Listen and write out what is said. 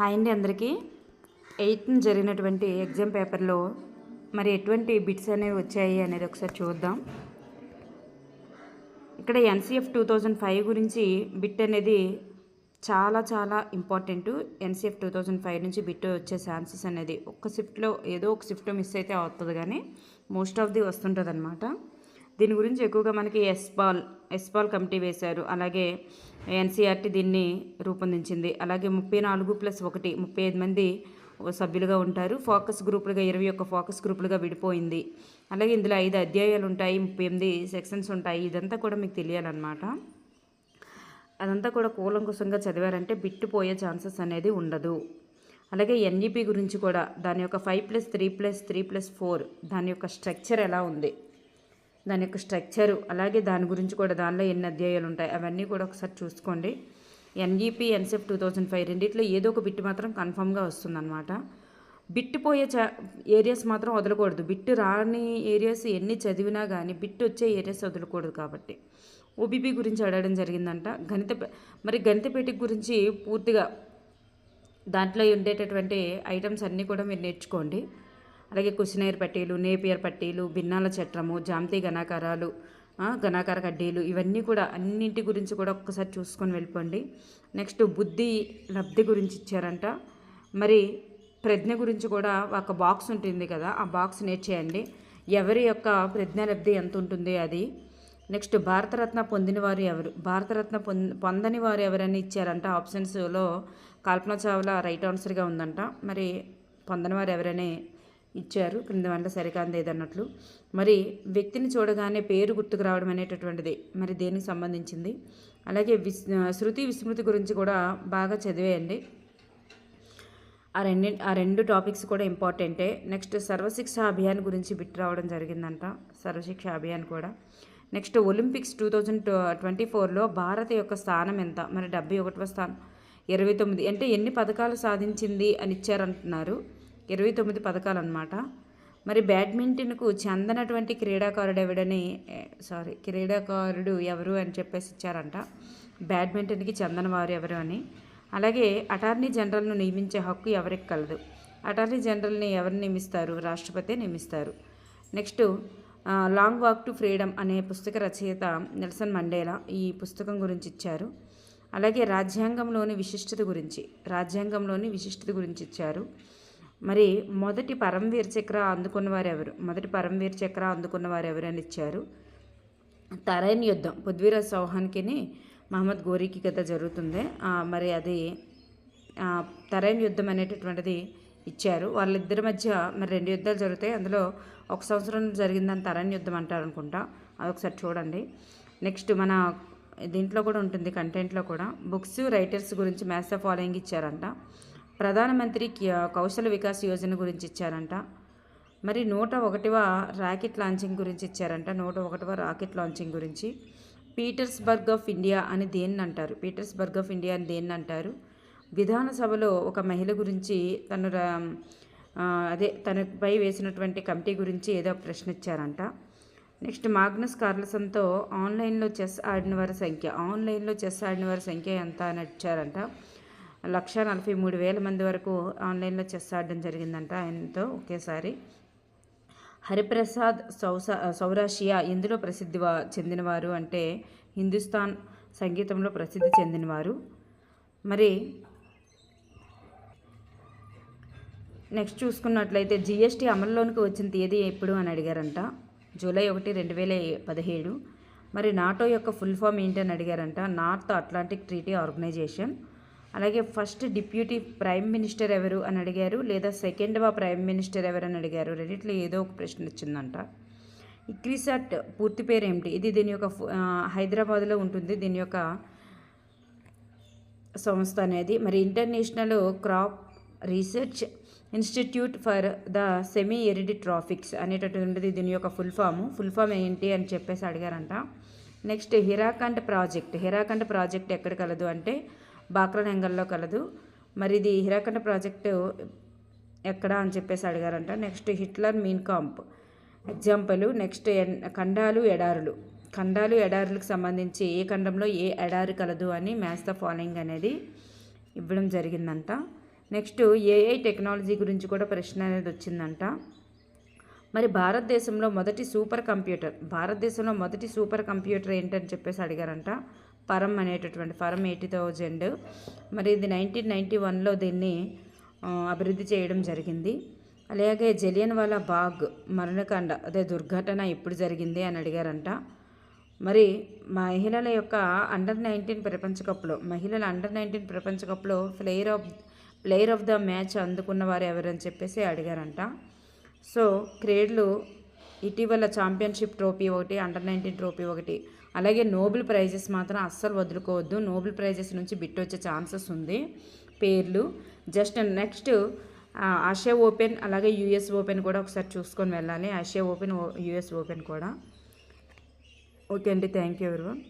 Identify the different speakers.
Speaker 1: Hi అండి అందరికీ. Eighth జరిగినటువంటి ఎగ్జామ్ పేపర్లో మరి ఎటువంటి బిట్స్ అనేవి వచ్చాయి అనేది ఒకసారి చూద్దాం. ఇక్కడ ఎన్సిఎఫ్ టూ థౌజండ్ ఫైవ్ గురించి బిట్ అనేది చాలా చాలా important. NCF two thousand five నుంచి బిట్ వచ్చే ఛాన్సెస్ అనేది ఒక్క షిఫ్ట్లో ఏదో ఒక షిఫ్ట్ మిస్ అయితే అవుతుంది కానీ మోస్ట్ ఆఫ్ ది వస్తుంటుంది అనమాట దీని గురించి ఎక్కువగా మనకి ఎస్పాల్ ఎస్పాల్ కమిటీ వేశారు. అలాగే ఎన్సీఆర్టీ దీన్ని రూపొందించింది. అలాగే ముప్పై నాలుగు ప్లస్ ఒకటి ముప్పై ఐదు మంది సభ్యులుగా ఉంటారు. ఫోకస్ గ్రూపులుగా ఇరవై ఒక్క ఫోకస్ గ్రూపులుగా విడిపోయింది. అలాగే ఇందులో ఐదు అధ్యాయాలు ఉంటాయి ముప్పై ఎనిమిది సెక్షన్స్ ఉంటాయి. ఇదంతా కూడా మీకు తెలియాలన్నమాట. అదంతా కూడా కూలంకుశంగా చదివారంటే బిట్టుపోయే ఛాన్సెస్ అనేది ఉండదు. అలాగే ఎన్ఈపి గురించి కూడా దాని యొక్క five plus three plus three plus four దాని యొక్క స్ట్రక్చర్ ఎలా ఉంది? దాని యొక్క స్ట్రక్చరు అలాగే దాని గురించి కూడా దానిలో ఎన్ని అధ్యాయాలు ఉంటాయి అవన్నీ కూడా ఒకసారి చూసుకోండి. NEP NCF two thousand five రెండిట్లో ఏదో ఒక బిట్ మాత్రం కన్ఫామ్గా వస్తుందన్నమాట. బిట్ పోయే చా ఏరియాస్ మాత్రం వదలకూడదు. బిట్ రాని ఏరియాస్ ఎన్ని చదివినా కానీ బిట్ వచ్చే ఏరియాస్ వదలకూడదు కాబట్టి. ఓబీపీ గురించి అడగడం జరిగిందంట. గణిత మరి గణిత పేటిక గురించి పూర్తిగా దాంట్లో ఉండేటటువంటి ఐటమ్స్ అన్నీ కూడా మీరు నేర్చుకోండి. అలాగే కుషినేర్ పట్టీలు నేపియర్ పట్టీలు భిన్నాల చట్రము జామతి గణాకారాలు ఆ, గణాకార కడ్డీలు ఇవన్నీ కూడా అన్నింటి గురించి కూడా ఒక్కసారి చూసుకొని వెళ్ళిపోండి. నెక్స్ట్ బుద్ధి లబ్ధి గురించి ఇచ్చారంట. మరి ప్రజ్ఞ గురించి కూడా ఒక బాక్స్ ఉంటుంది కదా ఆ బాక్స్ నేర్చేయండి ఎవరి యొక్క ప్రజ్ఞ లబ్ధి ఎంత ఉంటుంది అది? నెక్స్ట్ భారతరత్న పొందిన వారు ఎవరు? భారతరత్న పొంద పొందని వారు ఎవరని ఇచ్చారంట. ఆప్షన్స్లో కల్పన చావ్లా రైట్ ఆన్సర్గా ఉందంట. మరి పొందని వారు ఎవరని ఇచ్చారు. క్రింద వంట సరికాంది ఏదన్నట్లు. మరి వ్యక్తిని చూడగానే పేరు గుర్తుకు రావడం అనేటటువంటిది మరి దేనికి సంబంధించింది? అలాగే విస్ శృతి విస్మృతి గురించి కూడా బాగా చదివేయండి. ఆ రెండు ఆ రెండు టాపిక్స్ కూడా ఇంపార్టెంటే. నెక్స్ట్ సర్వశిక్ష అభియాన్ గురించి బిట్ రావడం జరిగిందంట. సర్వశిక్ష అభియాన్ కూడా. Next Olympics two thousand twenty ఫోర్లో భారత్ యొక్క స్థానం ఎంత? మరి డెబ్బై ఒకటవ స్థానం ఇరవై తొమ్మిది. అంటే ఎన్ని పథకాలు సాధించింది అని ఇచ్చారంటున్నారు. ఇరవై తొమ్మిది పథకాలు అనమాట మరి బ్యాడ్మింటన్కు చెందనటువంటి క్రీడాకారుడు ఎవడని సారీ క్రీడాకారుడు ఎవరు అని చెప్పేసి ఇచ్చారంట. బ్యాడ్మింటన్కి చెందన వారు ఎవరు అని. అలాగే అటార్నీ జనరల్ను నియమించే హక్కు ఎవరికి కలదు. అటార్నీ జనరల్ని ఎవరు నియమిస్తారు? రాష్ట్రపతి నియమిస్తారు. Next long walk to freedom అనే పుస్తక రచయిత నెల్సన్ మండేలా ఈ పుస్తకం గురించి ఇచ్చారు. అలాగే రాజ్యాంగంలోని విశిష్టత గురించి రాజ్యాంగంలోని విశిష్టత గురించి ఇచ్చారు. మరి మొదటి పరమవీర చక్ర అందుకున్న వారు ఎవరు మొదటి పరమవీర్ చక్ర అందుకున్నవారు ఎవరు అని ఇచ్చారు? తరైన్ యుద్ధం పృథ్వీరాజ్ చౌహాన్కిని మహమ్మద్ గోరీకి కథ జరుగుతుంది. మరి అది తరైన్ యుద్ధం అనేటటువంటిది ఇచ్చారు. వాళ్ళిద్దరి మధ్య మరి రెండు యుద్ధాలు జరుగుతాయి. అందులో ఒక సంవత్సరం జరిగిందని తరైన్ యుద్ధం అంటారు అనుకుంటా అదొకసారి చూడండి. నెక్స్ట్ మన దీంట్లో కూడా ఉంటుంది కంటెంట్లో కూడా. బుక్స్ రైటర్స్ గురించి మ్యాథ్స్ ఫాలోయింగ్ ఇచ్చారంట. ప్రధానమంత్రి కౌశల వికాస్ యోజన గురించి ఇచ్చారంట. మరి నూట ఒకటివ రాకెట్ లాంచింగ్ గురించి ఇచ్చారంట. నూట ఒకటివ రాకెట్ లాంచింగ్ గురించి. పీటర్స్బర్గ్ ఆఫ్ ఇండియా అని దేన్ని అంటారు? పీటర్స్బర్గ్ ఆఫ్ ఇండియా అని దేన్ని అంటారు? విధానసభలో ఒక మహిళ గురించి తను రా- అదే తనపై వేసినటువంటి కమిటీ గురించి ఏదో ఒక ప్రశ్న ఇచ్చారంట. నెక్స్ట్ మాగ్నస్ కార్లసన్తో ఆన్లైన్లో చెస్ ఆడిన వారి సంఖ్య. ఆన్లైన్లో చెస్ ఆడిన వారి సంఖ్య ఎంత అని ఇచ్చారంట. లక్ష నలభై మూడు వేల మంది వరకు ఆన్లైన్లో చెస్ ఆడడం జరిగిందంట ఆయనతో ఒకేసారి. హరిప్రసాద్ సౌసా సౌరాషియా ఎందులో ప్రసిద్ధి చెందినవారు అంటే హిందుస్థాన్ సంగీతంలో ప్రసిద్ధి చెందినవారు. మరి నెక్స్ట్ చూసుకున్నట్లయితే జిఎస్టీ అమల్లోనికి వచ్చిన తేదీ ఎప్పుడు అని అడిగారంట. జూలై ఒకటి రెండు వేల పదిహేడు. మరి నాటో యొక్క ఫుల్ ఫామ్ ఏంటని అడిగారంట. North Atlantic Treaty Organization. అలాగే ఫస్ట్ డిప్యూటీ ప్రైమ్ మినిస్టర్ ఎవరు అని అడిగారు లేదా సెకండ్ వా ప్రైమ్ మినిస్టర్ ఎవరు అని అడిగారు రెండిట్లో ఏదో ఒక ప్రశ్న వచ్చిందంట. ఇక్రిసాట్ పూర్తి పేరు ఏమిటి ఇది దీని యొక్క ఫు- హైదరాబాద్లో ఉంటుంది. దీని యొక్క సంస్థ అనేది. మరి international crop research institute for the semi arid tropics అనేటటువంటిది దీని యొక్క ఫుల్ ఫామ్. ఫుల్ ఫామ్ ఏంటి అని చెప్పేసి అడిగారంట. Next Hirakud project. Hirakud project ఎక్కడ కలదు అంటే బాక్రనెంగల్లో కలదు. మరి ఇది హిరాకండ్ ప్రాజెక్టు ఎక్కడ అని చెప్పేసి అడిగారంట. Next Hitler Mein Kampf. Example next ఎన్- ఖండాలు ఎడారులు. ఖండాలు ఎడారులకు సంబంధించి ఏ ఖండంలో ఏ ఎడారి కలదు అని మ్యాథ్స్ ద ఫాలోయింగ్ అనేది ఇవ్వడం జరిగిందంట. నెక్స్ట్ ఏఐ టెక్నాలజీ గురించి కూడా ప్రశ్న అనేది వచ్చిందంట. మరి భారతదేశంలో మొదటి సూపర్ కంప్యూటర్ భారతదేశంలో మొదటి సూపర్ కంప్యూటర్ ఏంటని చెప్పేసి అడిగారంట. ఫరం అనేటటువంటి ఫరం ఎయిటీ థౌజండ్. మరి ఇది నైన్టీన్ నైంటీ వన్లో దీన్ని అభివృద్ధి చేయడం జరిగింది. అలాగే జలియన్ వాలా బాగ్ మరణకాండ అదే దుర్ఘటన ఎప్పుడు జరిగింది అని అడిగారంట. మరి మహిళల యొక్క అండర్ నైన్టీన్ ప్రపంచ కప్లో మహిళల అండర్ నైన్టీన్ ప్రపంచ కప్లో player of player of the match అందుకున్న వారు ఎవరని చెప్పేసి అడిగారంట. సో క్రీడలు ఇటీవల ఛాంపియన్షిప్ ట్రోఫీ ఒకటి అండర్ నైన్టీన్ ట్రోఫీ ఒకటి అలాగే నోబెల్ ప్రైజెస్ మాత్రం అస్సలు వదులుకోవద్దు. నోబెల్ ప్రైజెస్ నుంచి బిట్ వచ్చే ఛాన్సెస్ ఉంది. పేర్లు జస్ట్ నెక్స్ట్ ఆసియా ఓపెన్ అలాగే యూఎస్ ఓపెన్ కూడా ఒకసారి చూసుకొని వెళ్ళాలి. ఆసియా ఓపెన్ యూఎస్ ఓపెన్ కూడా. ఓకే అండి. Thank you everyone.